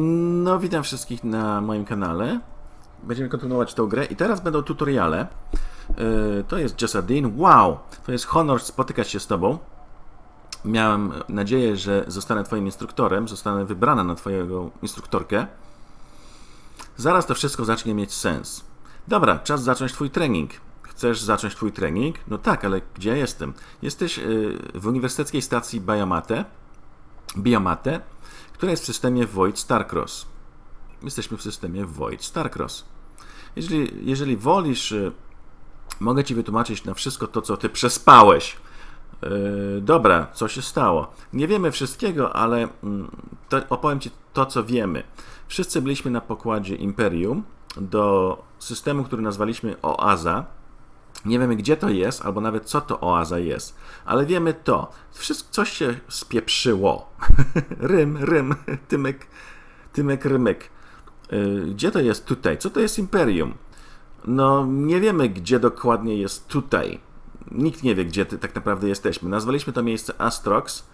No, witam wszystkich na moim kanale. Będziemy kontynuować tą grę i teraz będą tutoriale. Yy, To jest Jessadin. Wow! To jest honor spotykać się z Tobą. Miałem nadzieję, że zostanę Twoim instruktorem, zostanę wybrana na Twojego instruktorkę. Zaraz to wszystko zacznie mieć sens. Dobra, czas zacząć Twój trening. Chcesz zacząć Twój trening? No tak, ale gdzie jestem? Jesteś yy, w uniwersyteckiej stacji Biomate, Biomate, która jest w systemie Void Starcross. Jesteśmy w systemie Void Starcross. Jeżeli, jeżeli wolisz, y, mogę Ci wytłumaczyć na wszystko to, co Ty przespałeś. Yy, dobra, co się stało? Nie wiemy wszystkiego, ale mm, to, opowiem Ci to, co wiemy. Wszyscy byliśmy na pokładzie Imperium do systemu, który nazwaliśmy Oaza. Nie wiemy, gdzie to jest, albo nawet co to oaza jest, ale wiemy to. Wszystko, coś się spieprzyło. rym, rym, tymek, tymek, rymek. Yy, Gdzie to jest tutaj? Co to jest imperium? No, nie wiemy, gdzie dokładnie jest tutaj. Nikt nie wie, gdzie tak naprawdę jesteśmy. Nazwaliśmy to miejsce Astrox,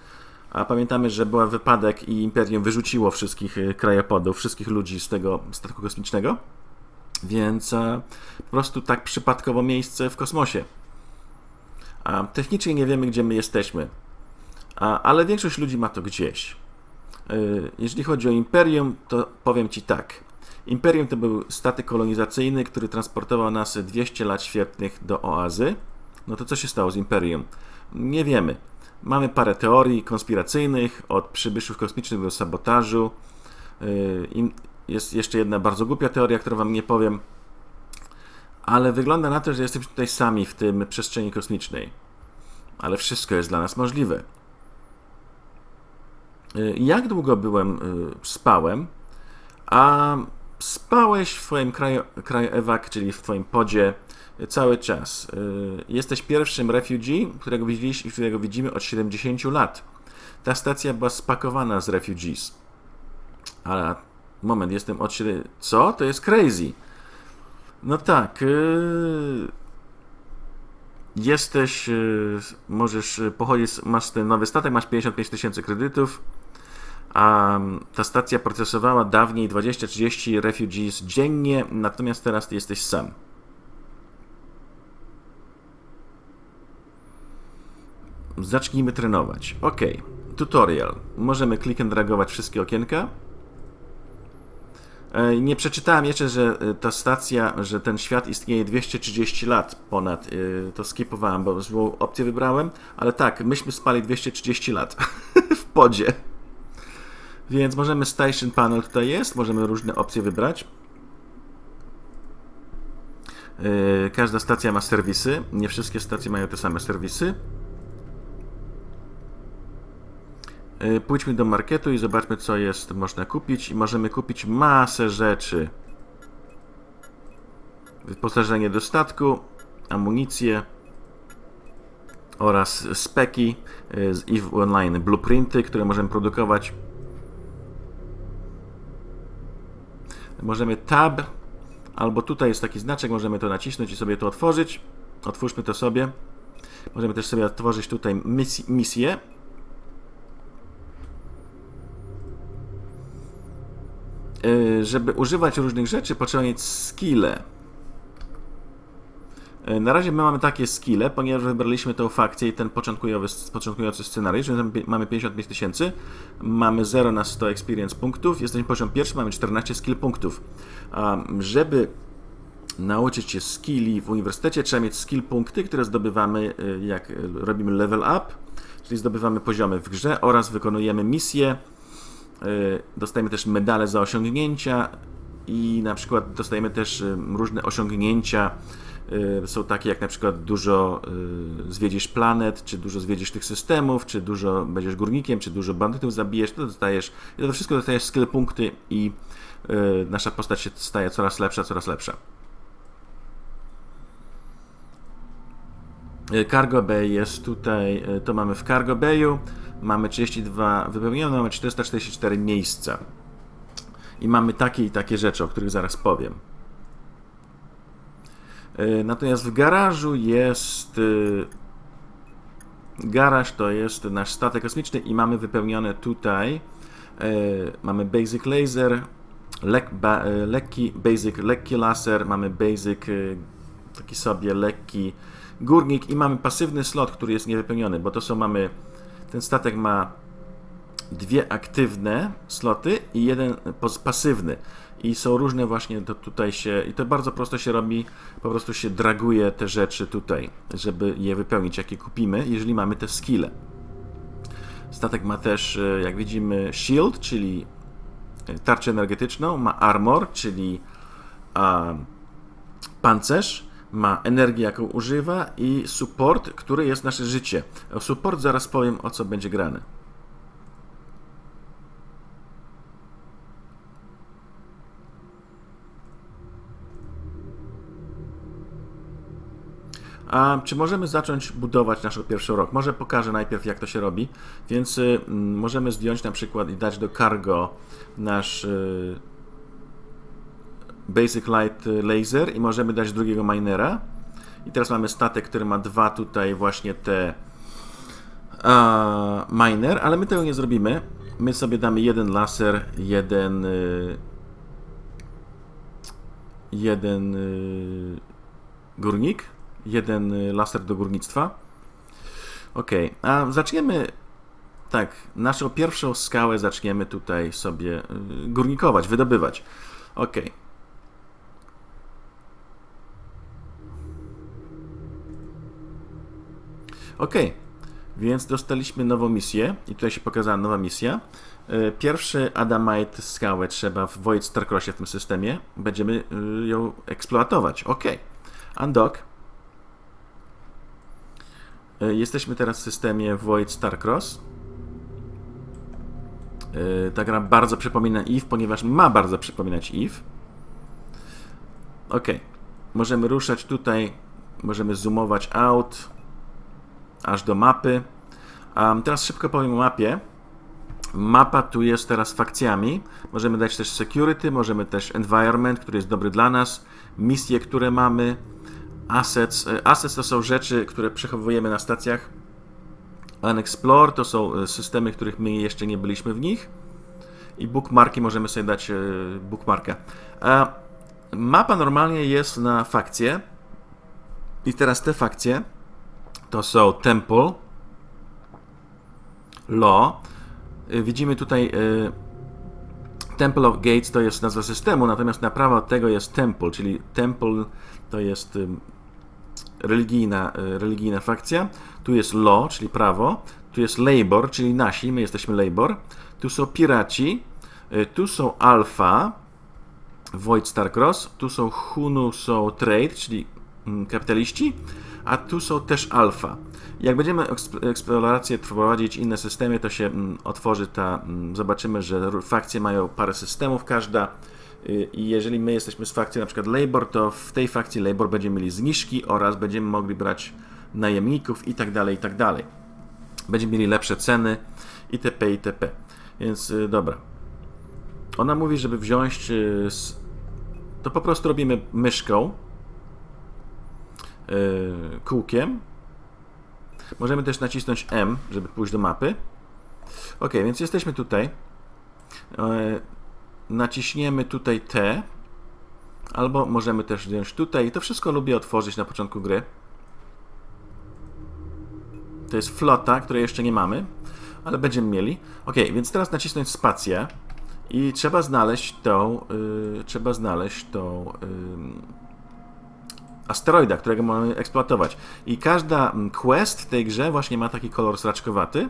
a pamiętamy, że był wypadek i imperium wyrzuciło wszystkich y, krajopodów, wszystkich ludzi z tego statku kosmicznego. Więc e, po prostu tak przypadkowo miejsce w kosmosie. Technicznie nie wiemy, gdzie my jesteśmy, ale większość ludzi ma to gdzieś. E, Jeżeli chodzi o Imperium, to powiem Ci tak. Imperium to był statek kolonizacyjny, który transportował nas 200 lat świetnych do oazy. No to co się stało z Imperium? Nie wiemy. Mamy parę teorii konspiracyjnych, od przybyszów kosmicznych do sabotażu. Jest jeszcze jedna bardzo głupia teoria, którą Wam nie powiem, ale wygląda na to, że jesteśmy tutaj sami w tym przestrzeni kosmicznej. Ale wszystko jest dla nas możliwe. Yy, Jak długo byłem, yy, spałem? A spałeś w Twoim kraju, kraju ewak, czyli w Twoim podzie yy, cały czas. Jesteś pierwszym refugee, którego widzieliśmy, którego widzimy od 70 lat. Ta stacja była spakowana z refugees. Ale moment, jestem od 7... Co? To jest crazy. No tak. Yy... Jesteś, yy, możesz yy, pochodzić, masz ten nowy statek, masz 55 tysięcy kredytów, a mm, ta stacja procesowała dawniej 20-30 refugees dziennie, natomiast teraz ty jesteś sam. Zacznijmy trenować. Ok, tutorial. Możemy and dragować wszystkie okienka. E, Nie przeczytałem jeszcze, że e, ta stacja, że ten świat istnieje 230 lat ponad. e, To skipowałem, bo złą opcję wybrałem. Ale tak, myśmy spali 230 lat w podzie. Więc możemy Station Panel tutaj jest, możemy różne opcje wybrać. Każda stacja ma serwisy. Nie wszystkie stacje mają te same serwisy. Pójdźmy do marketu i zobaczmy, co jest można kupić. I możemy kupić masę rzeczy. Wyposażenie do statku, amunicję oraz speki e, z EVE Online, blueprinty, które możemy produkować. Możemy tab, albo tutaj jest taki znaczek, możemy to nacisnąć i sobie to otworzyć. Otwórzmy to sobie. Możemy też sobie otworzyć tutaj mis- misję. Żeby używać różnych rzeczy, potrzeba mieć skille. Y, Na razie my mamy takie skille, ponieważ wybraliśmy tę fakcję i ten początkujący scenariusz, więc mamy 55 tysięcy, mamy 0 na 100 experience punktów, jesteśmy poziom pierwszy, mamy 14 skill punktów. A żeby nauczyć się skilli w uniwersytecie, trzeba mieć skill punkty, które zdobywamy y, jak y, robimy level up, czyli zdobywamy poziomy w grze oraz wykonujemy misje, Y, Dostajemy też medale za osiągnięcia i na przykład dostajemy też y, różne osiągnięcia. y, Są takie jak na przykład dużo y, zwiedzisz planet, czy dużo zwiedzisz tych systemów, czy dużo będziesz górnikiem, czy dużo bandytów zabijesz, to dostajesz, i to wszystko dostajesz skill punkty i y, nasza postać się staje coraz lepsza, coraz lepsza. Y, Cargo Bay jest tutaj, y, to mamy w Cargo Bayu, mamy 32 wypełnione, mamy 444 miejsca. I mamy takie i takie rzeczy, o których zaraz powiem. Y, Natomiast w garażu jest. y, Garaż to jest nasz statek kosmiczny i mamy wypełnione tutaj E, mamy basic laser, lek, ba, e, lekki basic, lekki laser, mamy basic e, taki sobie lekki górnik i mamy pasywny slot, który jest niewypełniony, bo to są mamy ten statek ma dwie aktywne sloty i jeden pasywny. I są różne właśnie, to tutaj się, i to bardzo prosto się robi, po prostu się draguje te rzeczy tutaj, żeby je wypełnić, jakie kupimy, jeżeli mamy te skille. Statek ma też, e, jak widzimy, shield, czyli e, tarczę energetyczną, ma armor, czyli a, pancerz, ma energię, jaką używa i support, który jest nasze życie. O support zaraz powiem, o co będzie grane. A czy możemy zacząć budować nasz pierwszy rok? Może pokażę najpierw, jak to się robi. Więc y, możemy zdjąć na przykład i dać do cargo nasz y, Basic Light Laser i możemy dać drugiego minera. I teraz mamy statek, który ma dwa tutaj właśnie te a, miner, ale my tego nie zrobimy. My sobie damy jeden laser, jeden y, jeden y, górnik, jeden y, laser do górnictwa. Ok, a zaczniemy tak, naszą pierwszą skałę zaczniemy tutaj sobie górnikować, wydobywać. Ok. Ok, więc dostaliśmy nową misję i tutaj się pokazała nowa misja. E, Pierwszy Adamite skałę trzeba w Void Starcrossie w tym systemie. Będziemy y, ją eksploatować. Ok. Undock. E, Jesteśmy teraz w systemie Void Starcross. E, Ta gra bardzo przypomina EVE, ponieważ ma bardzo przypominać EVE. Ok. Możemy ruszać tutaj. Możemy zoomować out aż do mapy. Um, teraz szybko powiem o mapie. Mapa tu jest teraz fakcjami. Możemy dać też security, możemy też environment, który jest dobry dla nas, misje, które mamy, assets. E, Assets to są rzeczy, które przechowujemy na stacjach. Unexplore to są e, systemy, których my jeszcze nie byliśmy w nich. I bookmarki możemy sobie dać e, bookmarkę. Mapa normalnie jest na fakcje. I teraz te fakcje to są Temple, Law. Y, Widzimy tutaj y, Temple of Gates to jest nazwa systemu, natomiast na prawo od tego jest Temple, czyli Temple to jest religijna, y, religijna fakcja. Tu jest Law, czyli prawo. Tu jest Labor, czyli nasi, my jesteśmy Labor. Tu są piraci. Tu są Alpha, Void Starcross. Tu są Hunu, są Trade, czyli mm, kapitaliści, a tu są też alfa. Jak będziemy eksp- eksplorację prowadzić inne systemy, to się mm, otworzy ta, mm, zobaczymy, że fakcje mają parę systemów każda y, i jeżeli my jesteśmy z fakcji na przykład Labor, to w tej fakcji Labor będziemy mieli zniżki oraz będziemy mogli brać najemników i tak dalej, i tak dalej. Będziemy mieli lepsze ceny itp. itp. Więc y, dobra. Ona mówi, żeby wziąć y, to po prostu robimy myszką kółkiem. Możemy też nacisnąć M, żeby pójść do mapy. Ok, więc jesteśmy tutaj. Yy, naciśniemy tutaj T. Albo możemy też wziąć tutaj. To wszystko lubię otworzyć na początku gry. To jest flota, której jeszcze nie mamy, ale będziemy mieli. Ok, więc teraz nacisnąć spację i trzeba znaleźć tą, yy, trzeba znaleźć tą yy, asteroida, którego mamy eksploatować. I każda mm, quest w tej grze właśnie ma taki kolor sraczkowaty.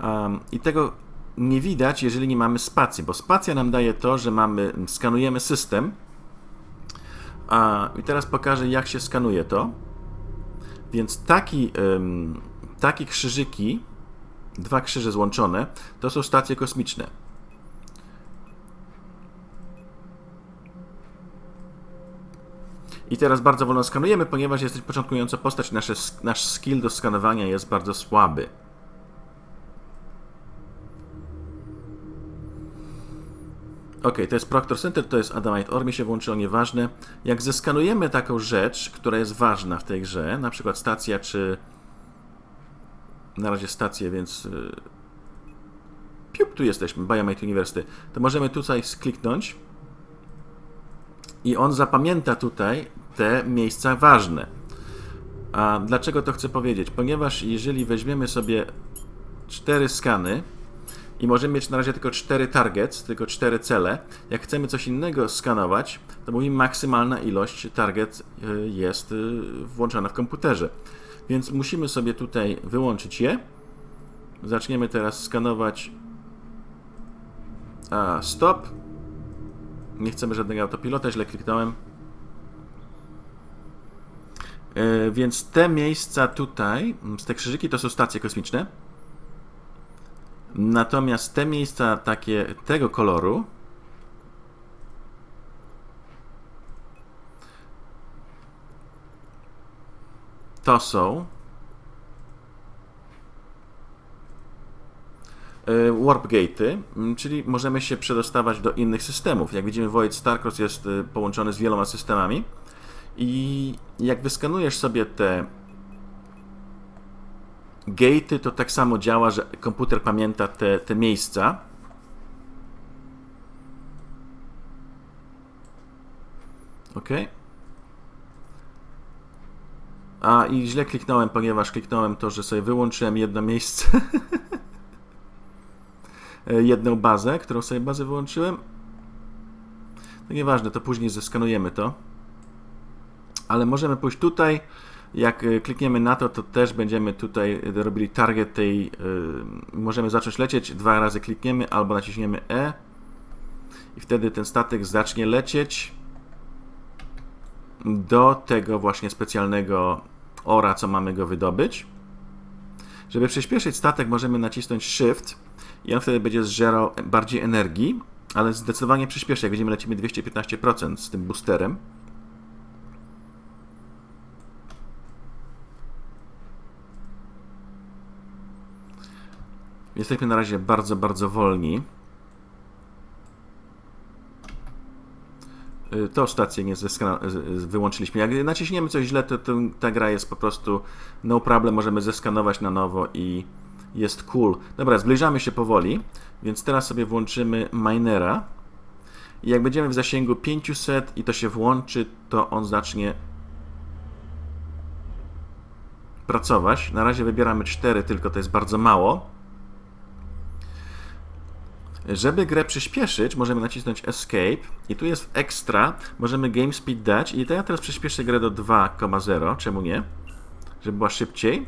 Um, I tego nie widać, jeżeli nie mamy spacji, bo spacja nam daje to, że mamy, skanujemy system. A, I teraz pokażę, jak się skanuje to. Więc taki, ym, takie krzyżyki, dwa krzyże złączone, to są stacje kosmiczne. I teraz bardzo wolno skanujemy, ponieważ jesteś początkująca postać, nasze, nasz skill do skanowania jest bardzo słaby. Ok, to jest Proctor Center, to jest Adamite Orb, mi się włączyło, nieważne. Jak zeskanujemy taką rzecz, która jest ważna w tej grze, na przykład stacja czy... Na razie stację, więc... y, piup, tu jesteśmy, Biomate University. To możemy tutaj skliknąć i on zapamięta tutaj te miejsca ważne. A dlaczego to chcę powiedzieć? Ponieważ jeżeli weźmiemy sobie cztery skany i możemy mieć na razie tylko cztery targets, tylko cztery cele, jak chcemy coś innego skanować, to mówimy maksymalna ilość target y, jest y, włączona w komputerze. Więc musimy sobie tutaj wyłączyć je. Zaczniemy teraz skanować. A, stop. Nie chcemy żadnego autopilota, źle kliknąłem. E, Więc te miejsca tutaj, te krzyżyki to są stacje kosmiczne. Natomiast te miejsca takie tego koloru to są e, warp gate'y, m, czyli możemy się przedostawać do innych systemów. Jak widzimy, Void Starcross jest e, połączony z wieloma systemami i jak wyskanujesz sobie te gate'y, to tak samo działa, że komputer pamięta te, te miejsca. Ok. A i źle kliknąłem, ponieważ kliknąłem to, że sobie wyłączyłem jedno miejsce. Jedną bazę, którą sobie bazę wyłączyłem. No nieważne, to później zeskanujemy to. Ale możemy pójść tutaj. Jak y, klikniemy na to, to też będziemy tutaj robili target tej. możemy zacząć lecieć. Dwa razy klikniemy albo naciśniemy E. I wtedy ten statek zacznie lecieć do tego właśnie specjalnego ora, co mamy go wydobyć. Żeby przyspieszyć statek, możemy nacisnąć Shift i on wtedy będzie zżerał bardziej energii, ale zdecydowanie przyspieszy. Jak widzimy, lecimy 215% z tym boosterem. Jesteśmy na razie bardzo, bardzo wolni. Y, Tą stację nie wyłączyliśmy. Jak naciśniemy coś źle, to, to ta gra jest po prostu no problem. Możemy zeskanować na nowo i jest cool. Dobra, zbliżamy się powoli, więc teraz sobie włączymy minera. I jak będziemy w zasięgu 500 i to się włączy, to on zacznie pracować. Na razie wybieramy 4, tylko to jest bardzo mało. Żeby grę przyspieszyć, możemy nacisnąć Escape i tu jest Extra, możemy Game Speed dać i to ja teraz przyspieszę grę do 2,0, czemu nie? Żeby była szybciej.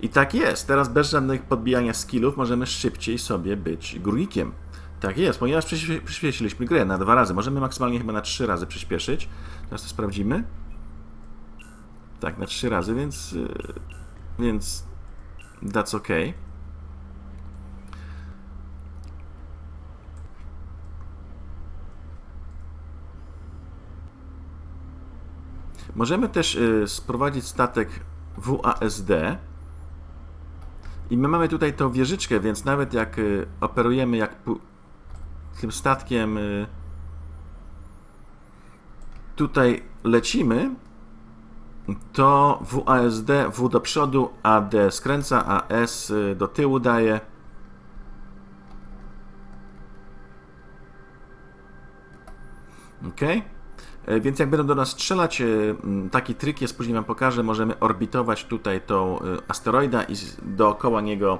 I tak jest, teraz bez żadnych podbijania skillów możemy szybciej sobie być górnikiem. Tak jest, ponieważ przyspie- przyspieszyliśmy grę na dwa razy. Możemy maksymalnie chyba na trzy razy przyspieszyć. Teraz to sprawdzimy. Tak, na trzy razy, więc... yy, Więc... That's okay. Możemy też y, sprowadzić statek WASD. I my mamy tutaj tą wieżyczkę, więc nawet jak y, operujemy jak tym statkiem y, tutaj lecimy, to WASD W do przodu, AD skręca, a S y, do tyłu daje. Ok. E, Więc jak będą do nas strzelać, e, taki trik jest, później Wam pokażę, możemy orbitować tutaj tą e, asteroida i dookoła niego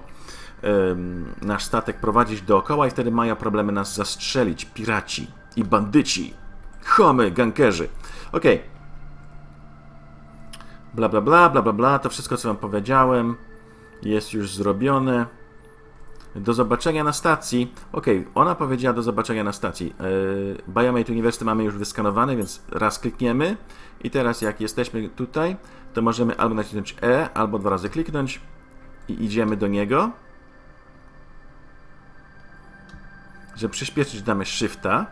nasz statek prowadzić dookoła i wtedy mają problemy nas zastrzelić piraci i bandyci, chomy, gankerzy. Okej. Bla, bla, bla, bla, bla, bla, to wszystko, co Wam powiedziałem, jest już zrobione. Do zobaczenia na stacji. Okej, ona powiedziała do zobaczenia na stacji. Yy, Biomate University mamy już wyskanowany, więc raz klikniemy. I teraz jak jesteśmy tutaj, to możemy albo nacisnąć E, albo dwa razy kliknąć i idziemy do niego. Żeby przyspieszyć, damy Shifta.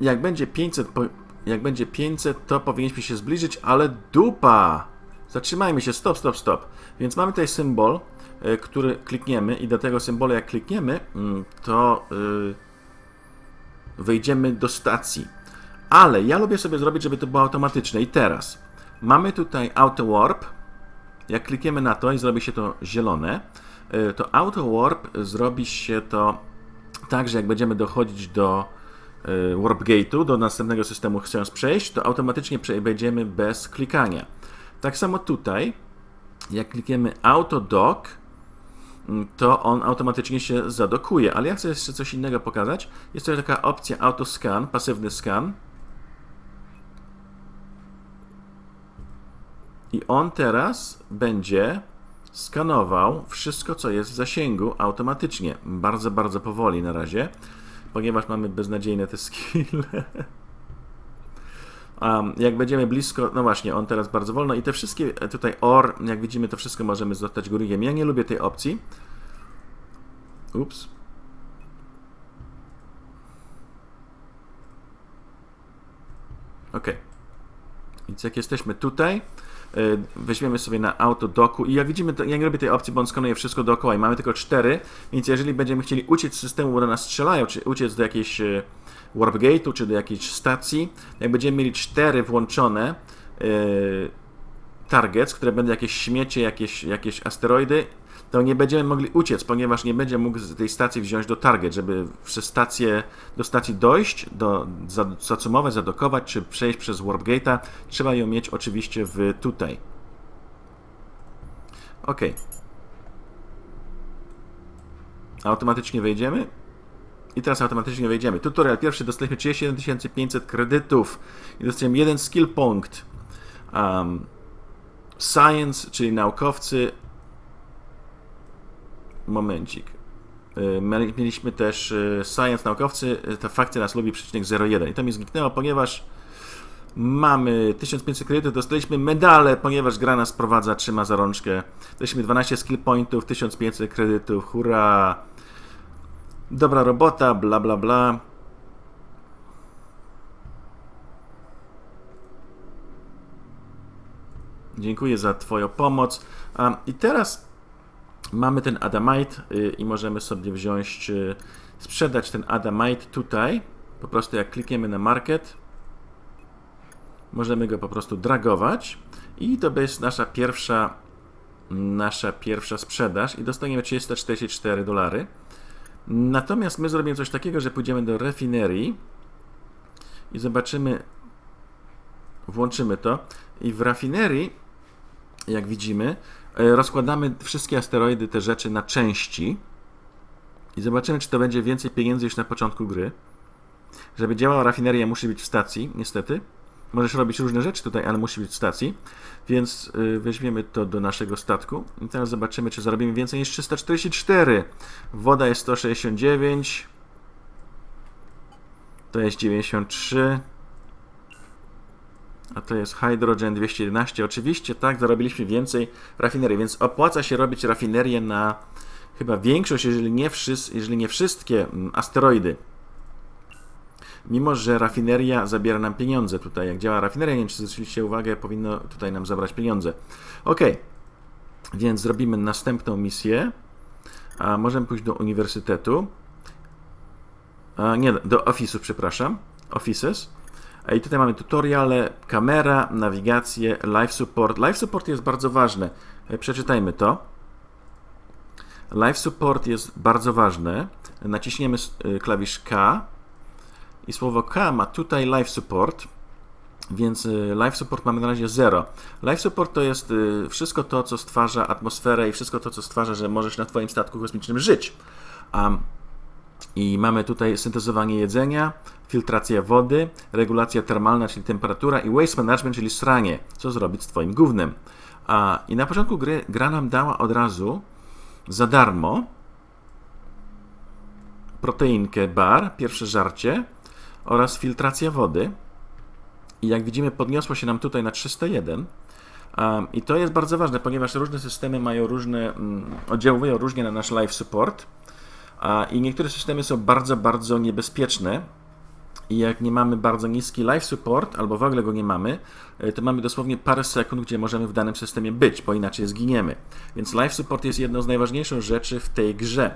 Jak będzie 500, po- jak będzie 500, to powinniśmy się zbliżyć, ale dupa! Zatrzymajmy się, stop, stop, stop. Więc mamy tutaj symbol, e, który klikniemy i do tego symbolu jak klikniemy, mm, to y, wejdziemy do stacji. Ale ja lubię sobie zrobić, żeby to było automatyczne. I teraz mamy tutaj Auto Warp. Jak klikniemy na to i zrobi się to zielone, y, to Auto Warp zrobi się to tak, że jak będziemy dochodzić do y, Warp Gate'u, do następnego systemu chcąc przejść, to automatycznie przejdziemy bez klikania. Tak samo tutaj, jak klikniemy Auto Dock, mm, to on automatycznie się zadokuje. Ale ja chcę jeszcze coś innego pokazać. Jest tutaj taka opcja Auto Scan, pasywny scan. I on teraz będzie skanował wszystko, co jest w zasięgu automatycznie. Bardzo, bardzo powoli na razie, ponieważ mamy beznadziejne te skille. Um, jak będziemy blisko, no właśnie, on teraz bardzo wolno i te wszystkie tutaj OR, jak widzimy, to wszystko możemy zostać górnikiem. Ja nie lubię tej opcji. Ups. Ok. Więc jak jesteśmy tutaj, weźmiemy sobie na autodoku i jak widzimy, to ja nie robię tej opcji, bo on skanuje wszystko dookoła i mamy tylko cztery, więc jeżeli będziemy chcieli uciec z systemu, do nas strzelają, czy uciec do jakiejś y, warp gate'u, czy do jakiejś stacji, jak będziemy mieli cztery włączone y, targets, które będą jakieś śmiecie, jakieś, jakieś asteroidy, to nie będziemy mogli uciec, ponieważ nie będzie mógł z tej stacji wziąć do target, żeby przez stację, do stacji dojść, do, zacumować, zadokować, czy przejść przez Warp Gate'a, trzeba ją mieć oczywiście w tutaj. OK. Automatycznie wejdziemy. I teraz automatycznie wejdziemy. Tutorial pierwszy dostaliśmy 31 500 kredytów i dostajemy jeden skill punkt. Um, science, czyli naukowcy, Momencik. Y, mieliśmy też y, Science naukowcy, y, ta fakcja nas lubi, przecinek 01. I to mi zniknęło, ponieważ mamy 1500 kredytów, dostaliśmy medale, ponieważ gra nas prowadza, trzyma za rączkę. Dostaliśmy 12 skill pointów, 1500 kredytów, hurra! Dobra robota, bla bla bla. Dziękuję za Twoją pomoc. I teraz mamy ten Adamite y, i możemy sobie wziąć, y, sprzedać ten Adamite tutaj. Po prostu jak klikniemy na market, możemy go po prostu dragować i to jest nasza pierwsza nasza pierwsza sprzedaż i dostaniemy 344 dolary. Natomiast my zrobimy coś takiego, że pójdziemy do refinerii i zobaczymy, włączymy to i w rafinerii, jak widzimy, E, rozkładamy wszystkie asteroidy, te rzeczy na części i zobaczymy, czy to będzie więcej pieniędzy niż na początku gry. Żeby działała rafineria, musi być w stacji, niestety. Możesz robić różne rzeczy tutaj, ale musi być w stacji. Więc yy, weźmiemy to do naszego statku. I teraz zobaczymy, czy zarobimy więcej niż 344. Woda jest 169. To jest 93 a to jest Hydrogen 211. Oczywiście, tak, zarobiliśmy więcej rafinerii, więc opłaca się robić rafinerię na chyba większość, jeżeli nie, jeżeli nie wszystkie mm, asteroidy. Mimo, że rafineria zabiera nam pieniądze tutaj. Jak działa rafineria, nie wiem, czy zwróciliście uwagę, powinno tutaj nam zabrać pieniądze. Ok, więc zrobimy następną misję. A możemy pójść do uniwersytetu. A, nie, do office'u, przepraszam. Offices. I tutaj mamy tutoriale, kamera, nawigację, live support. Live support jest bardzo ważne. E, przeczytajmy to. Live support jest bardzo ważne. Naciśniemy e, klawisz K i słowo K ma tutaj live support, więc e, live support mamy na razie 0. Live support to jest wszystko to, co stwarza atmosferę i wszystko to, co stwarza, że możesz na Twoim statku kosmicznym żyć. Um, i mamy tutaj syntezowanie jedzenia, filtracja wody, regulacja termalna, czyli temperatura i waste management, czyli sranie, co zrobić z Twoim gównem. A, I na początku gry gra nam dała od razu za darmo proteinkę bar, pierwsze żarcie oraz filtracja wody. I jak widzimy, podniosło się nam tutaj na 301. Um, I to jest bardzo ważne, ponieważ różne systemy mają różne, um, oddziałują różnie na nasz life support. I niektóre systemy są bardzo, bardzo niebezpieczne. I jak nie mamy bardzo niski life support, albo w ogóle go nie mamy, e, to mamy dosłownie parę sekund, gdzie możemy w danym systemie być, bo inaczej zginiemy. Więc life support jest jedną z najważniejszych rzeczy w tej grze.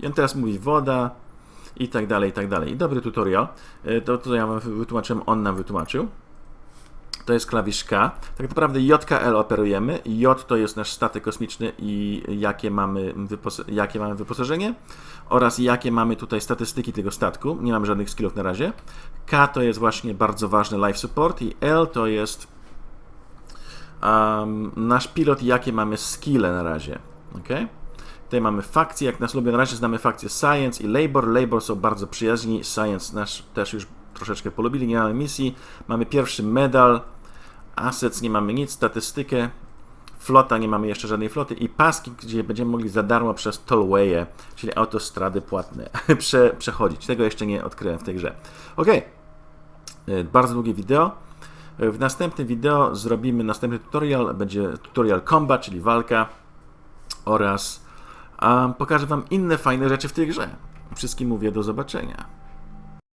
I on teraz mówi woda i tak dalej, i tak dalej. I dobry tutorial. Y, To, to ja wam wytłumaczyłem, on nam wytłumaczył. To jest klawisz K. Tak naprawdę JKL operujemy. J to jest nasz statek kosmiczny i jakie mamy, jakie mamy wyposażenie oraz jakie mamy tutaj statystyki tego statku. Nie mamy żadnych skillów na razie. K to jest właśnie bardzo ważny life support i L to jest um, nasz pilot i jakie mamy skille na razie. Okay? Tutaj mamy fakcje, jak nas lubią. Na razie znamy fakcje Science i Labor. Labor są bardzo przyjaźni. Science nasz też już troszeczkę polubili. Nie mamy misji. Mamy pierwszy medal. Assets nie mamy nic. Statystykę. Flota nie mamy jeszcze żadnej floty. I paski, gdzie będziemy mogli za darmo przez tollwaye, czyli autostrady płatne, prze, przechodzić. Tego jeszcze nie odkryłem w tej grze. Ok. Bardzo długie wideo. W następnym wideo zrobimy następny tutorial. Będzie tutorial combat, czyli walka oraz a pokażę Wam inne fajne rzeczy w tej grze. Wszystkim mówię do zobaczenia.